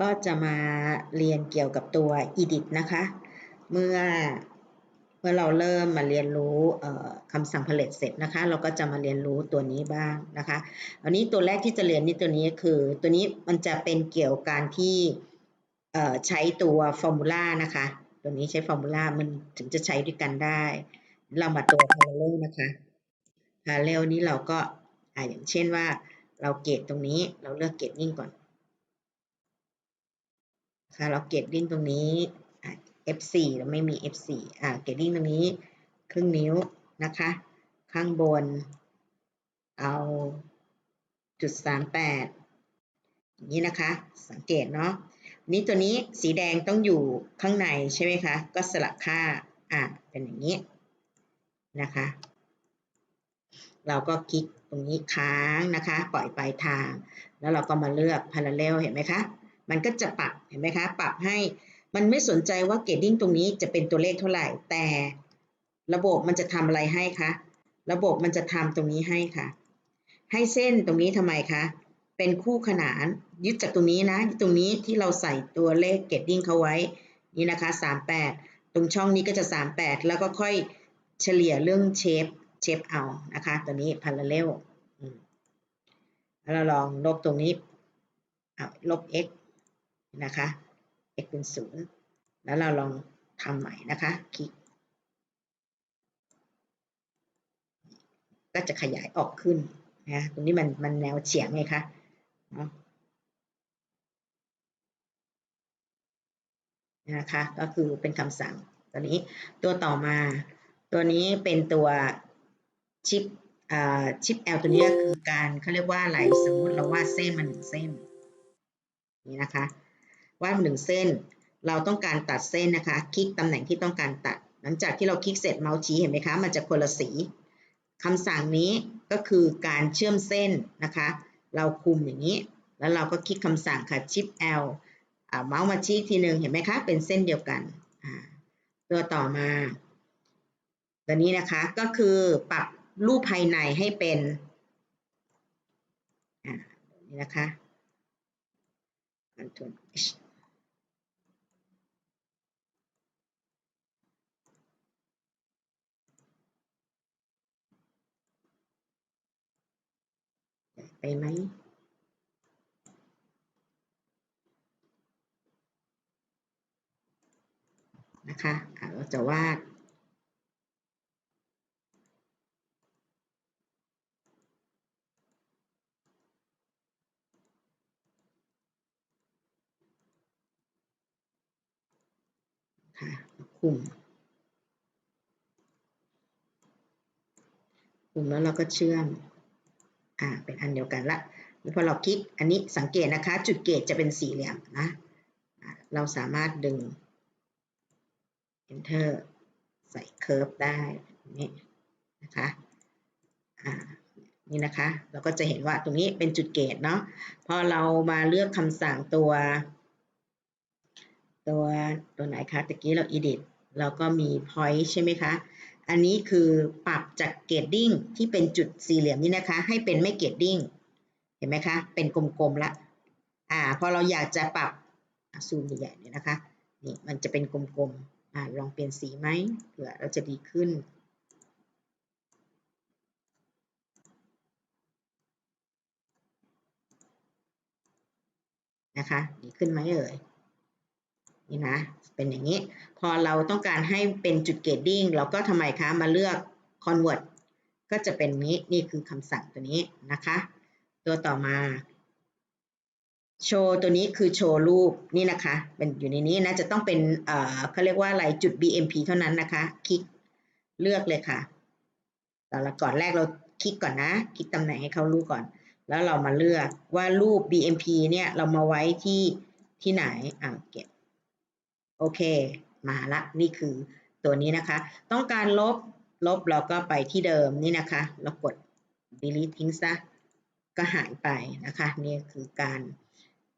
ก็จะมาเรียนเกี่ยวกับตัว edit นะคะ เมื่อเมื่อเราเริ่มมาเรียนรู้คำสั่ง palette เสร็จนะคะ เราก็จะมาเรียนรู้ตัวนี้บ้างนะคะอันนี้ตัวแรกที่จะเรียนนี่ตัวนี้คือ ตัวนี้มันจะเป็นเกี่ยวกับการที่ใช้ตัว formula นะคะ ตัวนี้ใช้ formula มันถึงจะใช้ด้วยกันได้ เรามาตัว parallel นะคะ parallel นี้เราก็ออย่างเช่นว่าเราเกตตรงนี้เราเลือกเกตนิ่งก่อน ค่ะเราเกตดิ้งตรงนี้ F4 เราไม่มี F4 อ่าเกตดิ้งตรงนี้ครึ่งนิ้วนะคะ ข้างบน เอาจุดสามแปดอย่างนี้นะคะ สังเกตเนาะนี้ตัวนี้สีแดงต้องอยู่ข้างในใช่ไหมคะ ก็สลับค่าอ่าเป็นอย่างนี้นะคะ เราก็คลิกตรงนี้ค้างนะคะ ปล่อยปลายทาง แล้วเราก็มาเลือก parallel เห็นไหมคะ มันก็จะปรับเห็นไหมคะปรับให้มันไม่สนใจว่าเกดดิ้งตรงนี้จะเป็นตัวเลขเท่าไหร่ แต่ระบบมันจะทำอะไรให้คะระบบมันจะทำตรงนี้ให้ค่ะ ให้เส้นตรงนี้ทำไมคะเป็นคู่ขนานยึดจากตรงนี้นะตรงนี้ที่เราใส่ตัวเลขเกดดิ้งเขาไว้นี่นะคะ 38 ตรงช่องนี้ก็จะ 38 แล้วก็ค่อยเฉลี่ยเรื่องเชฟเชฟเอานะคะตัวนี้พาราเรลแล้วเราลองลบตรงนี้ลบ x นะคะ x เป็นศูนย์แล้วเราลองทำใหม่นะคะ คลิก ก็จะขยายออกขึ้นนะตรงนี้มันมันแนวเฉียงไงคะนะคะ ก็คือเป็นคำสั่งตัวนี้ตัวต่อมา ตัวนี้เป็นตัวชิปชิป L ตัวนี้คือการเขาเรียกว่าอะไรสมมติเราวาดเส้นมาหนึ่งเส้นนี่นะคะ วาดหนึ่งเส้น เราต้องการตัดเส้นนะคะ คลิกตำแหน่งที่ต้องการตัด หลังจากที่เราคลิกเสร็จเมาส์ชี้เห็นไหมคะ มันจะคนละสีคำสั่งนี้ก็คือการเชื่อมเส้นนะคะ เราคุมอย่างนี้ แล้วเราก็คลิกคำสั่งค่ะ Shift L เมาส์มาชี้ทีหนึ่งเห็นไหมคะ เป็นเส้นเดียวกัน ตัวต่อมาตัวนี้นะคะก็คือปรับรูปภายในให้เป็นนี่นะคะ Ctrl H ไปไหมนะคะเราจะวาดค่ะคุมคุมแล้วเราก็เชื่อม อ่าเป็นอันเดียวกันละพอเราคลิกอันนี้สังเกตนะคะ จุดเกตจะเป็นสี่เหลี่ยมนะเราสามารถดึง enter ใส่เค u r v ได้นี่นะคะอ่านี่นะคะ เราก็จะเห็นว่าตรงนี้เป็นจุดเกตเนาะพอเรามาเลือกคำสั่งตัว ตัวตัวไหนคะตะกี้เรา edit เราก็มี point ใช่ไหมคะ อันนี้คือปรับจากเกตดิ้งที่เป็นจุดสี่เหลี่ยมนี้นะคะ ให้เป็นไม่เกตดิ้งเห็นไหมคะ เป็นกลมๆละอ่าพอเราอยากจะปรับซูมใหญ่ๆเนี่ยนะคะนี่มันจะเป็นกลมๆอ่าลองเปลี่ยนสีไหมเผื่อเราจะดีขึ้นนะคะดีขึ้นไหมเอ่ย นี่นะเป็นอย่างนี้ พอเราต้องการให้เป็นจุดเกตดิ้งเราก็ทำไมคะมาเลือก convert ก็จะเป็นนี้นี่คือคำสั่งตัวนี้นะคะ ตัวต่อมาโชว์ตัวนี้คือโชว์รูปนี่นะคะเป็นอยู่ในนี้นะจะต้องเป็นเอ่อเขาเรียกว่าอะไรจุด BMP เท่านั้นนะคะ คลิกเลือกเลยค่ะแต่ละก่อนแรกเราคลิกก่อนนะ คลิกตำแหน่งให้เขารู้ก่อน แล้วเรามาเลือกว่ารูป BMP เนี่ยเรามาไว้ที่ที่ไหนอ่าเก็บ โอเค มาละนี่คือตัวนี้นะคะ ต้องการลบลบเราก็ไปที่เดิมนี่นะคะแล้วกด delete ทิ้งซะก็หายไปนะคะนี่คือการ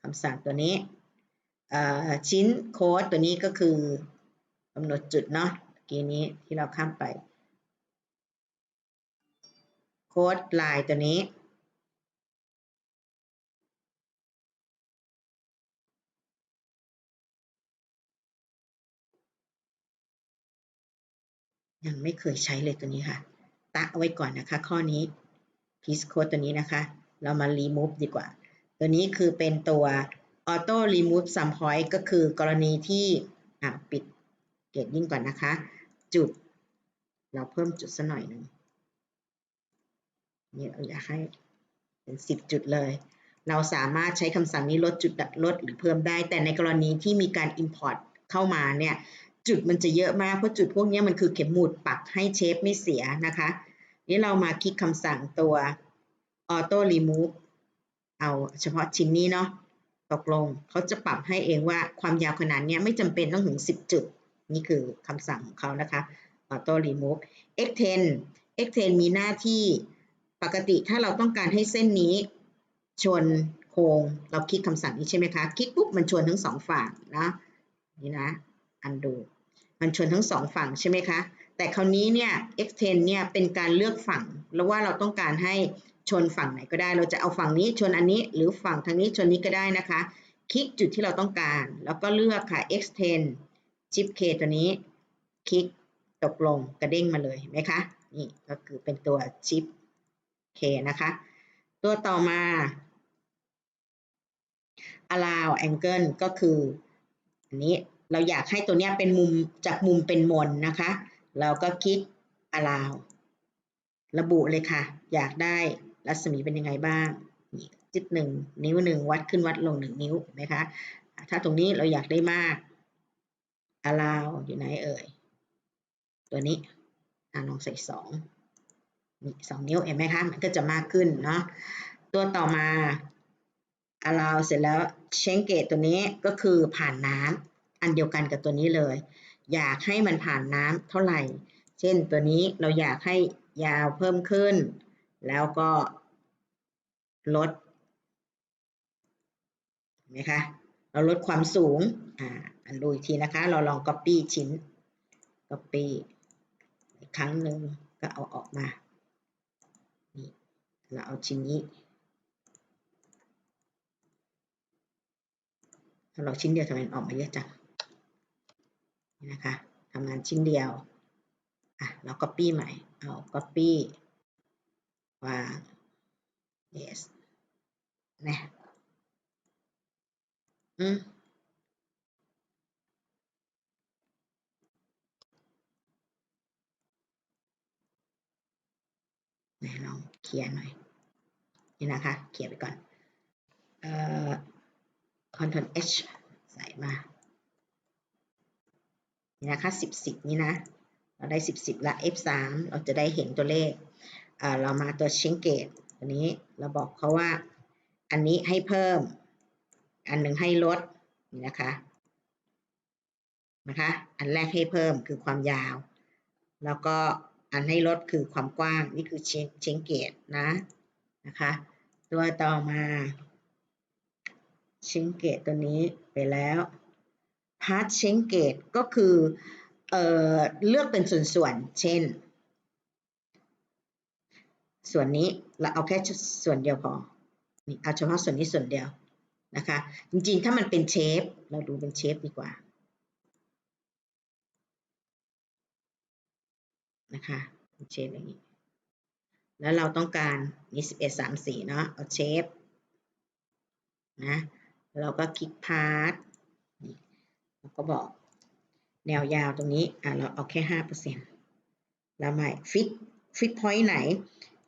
คำสั่งตัวนี้ชิ้นโค้ดตัวนี้ก็คือกำหนดจุดเนาะกี้นี้ที่เราข้ามไป โค้ดลายตัวนี้ ยังไม่เคยใช้เลยตัวนี้ค่ะ ตะไว้ก่อนนะคะ ข้อนี้ piece code ตัวนี้นะคะ เรามา remove ดีกว่า ตัวนี้คือเป็นตัว auto remove sum point ก็คือกรณีที่ปิดเกตยิ่งก่อนนะคะ จุด เราเพิ่มจุดสักหน่อยหนึ่งนี่เราอยากให้เป็น 10 จุดเลย เราสามารถใช้คำสั่งนี้ลดจุดลดหรือเพิ่มได้ แต่ในกรณีที่มีการ import เข้ามาเนี่ย จุดมันจะเยอะมากเพราะจุดพวกนี้มันคือเข็มหมุดปักให้เชฟไม่เสียนะคะ นี่เรามาคลิกคำสั่งตัว auto remove เอาเฉพาะชิ้นนี้เนาะตกลงเขาจะปรับให้เองว่าความยาวขนาดนี้ไม่จำเป็นต้องถึง 10 จุด นี่คือคำสั่งของเขานะคะ auto remove x10 x10 มีหน้าที่ปกติถ้าเราต้องการให้เส้นนี้ชนโครงเราคลิกคำสั่งนี้ใช่ไหมคะ คลิกปุ๊บมันชนทั้งสองฝั่งนะนี่นะ undo มันชนทั้งสองฝั่งใช่ไหมคะ แต่คราวนี้เนี่ย x10 เนี่ยเป็นการเลือกฝั่ง แล้วว่าเราต้องการให้ชนฝั่งไหนก็ได้ เราจะเอาฝั่งนี้ชนอันนี้ หรือฝั่งทางนี้ชนนี้ก็ได้นะคะ คลิกจุดที่เราต้องการ แล้วก็เลือกค่ะ x10 ชิป k ตัวนี้ คลิกตกลงกระเด้งมาเลยเห็นไหมคะ นี่ก็คือเป็นตัวชิป k นะคะ ตัวต่อมา allow angle ก็คืออันนี้ เราอยากให้ตัวเนี้ยเป็นมุมจากมุมเป็นมนนะคะ เราก็คลิก allow ระบุเลยค่ะ อยากได้รัศมีเป็นยังไงบ้างจุดหนึ่งนิ้วหนึ่งวัดขึ้นวัดลงหนึ่งนิ้วเห็นไหมคะถ้าตรงนี้เราอยากได้มาก allow อยู่ไหนเอ่ย ตัวนี้อาลองใส่สองนี่สองนิ้วเห็นไหมคะมันก็จะมากขึ้นเนาะตัวต่อมา allow เสร็จแล้ว change gate ตัวนี้ก็คือผ่านน้ำ อันเดียวกันกับตัวนี้เลย อยากให้มันผ่านน้ำเท่าไหร่ เช่นตัวนี้เราอยากให้ยาวเพิ่มขึ้น แล้วก็ลดไหมคะเราลดความสูงอ่าอันดูอีกทีนะคะ เราลอง copy ชิ้น copy อีกครั้งหนึ่งก็เอาออกมานี่เราเอาชิ้นนี้ถ้าเราชิ้นเดียวทำไมออกมาเยอะจัง นี่นะคะทำงานชิ้นเดียวอะเรา copy ใหม่เอา copy วาง yes นะอืมไหนลองเคลียร์หน่อย นี่นะคะเคลียร์ไปก่อน เอ่อ Ctrl H ใส่มา นี่นะคะสิบสิบนี่นะ เราได้สิบสิบละ F3 เราจะได้เห็นตัวเลขเเรามาตัว Change Gate ตัวนี้เราบอกเขาว่าอันนี้ให้เพิ่ม อันหนึ่งให้ลดนี่นะคะนะคะ อันแรกให้เพิ่มคือความยาว แล้วก็อันให้ลดคือความกว้างนี่คือ Change Change Gate นะนะคะตัวต่อมา Change Gate ตัวนี้ไปแล้ว Part Change Gate ก็คือเออเลือกเป็นส่วนๆ เช่น ส่วนนี้เราเอาแค่ส่วนเดียวพอนี่เอาเฉพาะส่วนนี้ส่วนเดียวนะคะ จริงๆ ถ้ามันเป็นเชฟ เราดูเป็นเชฟดีกว่านะคะเชฟอย่างนี้ แล้วเราต้องการมีสิบเอ็ดสามสี่เนาะเอาเชฟนะ เราก็คลิกพาร์ท ก็บอกแนวยาวตรงนี้อะเราเอาแค่ห้าเปอร์เซ็นต์แล้วไม่ฟิกฟิกพอยต์ไหน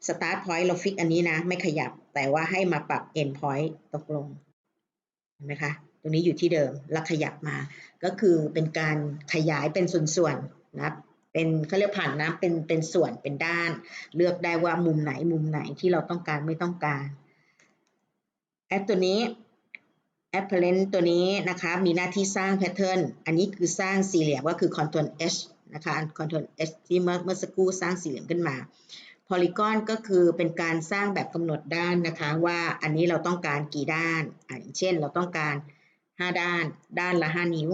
สตาร์ทพอยต์เราฟิกอันนี้นะ ไม่ขยับแต่ว่าให้มาปรับ end point ตกลงเห็นไหมคะตรงนี้อยู่ที่เดิมแล้วขยับมา ก็คือเป็นการขยายเป็นส่วนๆนะเป็นเขาเรียกผ่านน้ำเป็นเป็นส่วนเป็นด้าน เลือกได้ว่ามุมไหนมุมไหนที่เราต้องการไม่ต้องการแอปตัวนี้ apparent ตัวนี้นะคะมีหน้าที่สร้างแพทเทิร์นอันนี้คือสร้างสี่เหลี่ยมก็คือ control H นะคะ control H ที่เมื่อเมื่อสักครู่สร้างสี่เหลี่ยมขึ้นมา polygon ก็คือเป็นการสร้างแบบกำหนดด้านนะคะว่าอันนี้เราต้องการกี่ด้านอ่าอย่างเช่นเราต้องการห้าด้านด้านละห้านิ้ว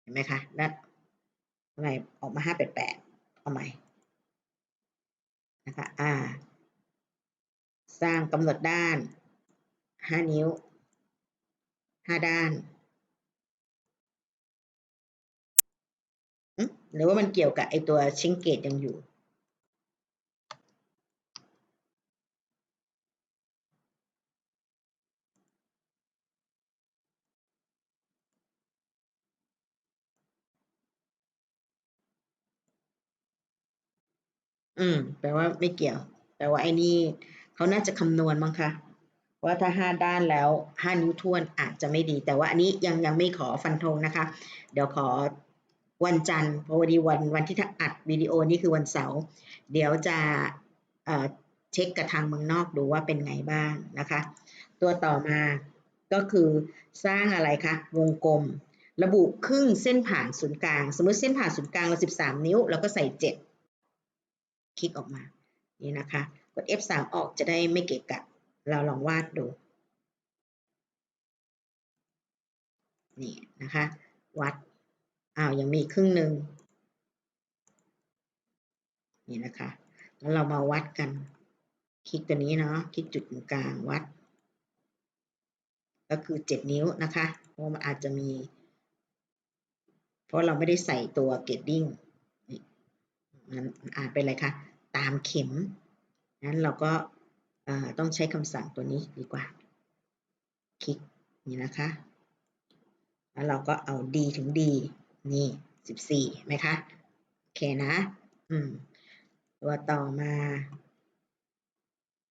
เห็นไหมคะแล้วทำไมออกมาห้าแปดแปดเอาใหม่นะคะอ่าสร้างกำหนดด้าน ห้านิ้วห้าด้านหรือว่ามันเกี่ยวกับไอตัวชิงเกตยังอยู่อืม แปลว่าไม่เกี่ยว แปลว่าไอ้นี่เขาน่าจะคำนวณมั้งคะ ว่าถ้าห้าด้านแล้วห้านิ้วท้วนอาจจะไม่ดี แต่ว่าอันนี้ยังยังไม่ขอฟันธงนะคะ เดี๋ยวขอวันจันทร์พราะวันดีวันวันที่อัดวิดีโอนี่คือวันเสาร์เดี๋ยวจะเอ่อเช็คกับทางเมืองนอกดูว่าเป็นไงบ้างนะคะ ตัวต่อมาก็คือสร้างอะไรคะวงกลม ระบุครึ่งเส้นผ่านศูนย์กลาง สมมติเส้นผ่านศูนย์กลางเรา 13 นิ้วเราก็ใส่ 7 คลิกออกมา นี่นะคะ กด F3 ออกจะได้ไม่เกะกะ เราลองวาดดู นี่นะคะ วัด อ้าว ยังมีครึ่งหนึ่ง นี่นะคะ แล้วเรามาวัดกัน คลิกตัวนี้เนาะ คลิกจุดกลางวัด ก็คือ7นิ้วนะคะ เพราะมันอาจจะมี เพราะเราไม่ได้ใส่ตัวเกตดิ้งนี่มันอาจเป็นอะไรคะ ตามเข็ม นั้นเราก็ ต้องใช้คำสั่งตัวนี้ดีกว่า คลิกนี่นะคะ แล้วเราก็เอา d ถึง d นี่ 14ไหมคะ โอเคนะ อืม ตัวต่อมา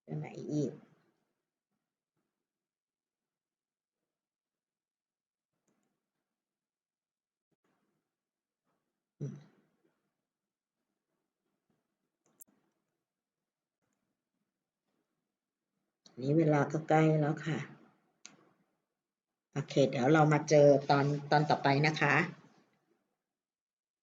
ตัวไหนอีก นี้เวลาก็ใกล้แล้วค่ะ โอเค เดี๋ยวเรามาเจอตอนตอนต่อไปนะคะ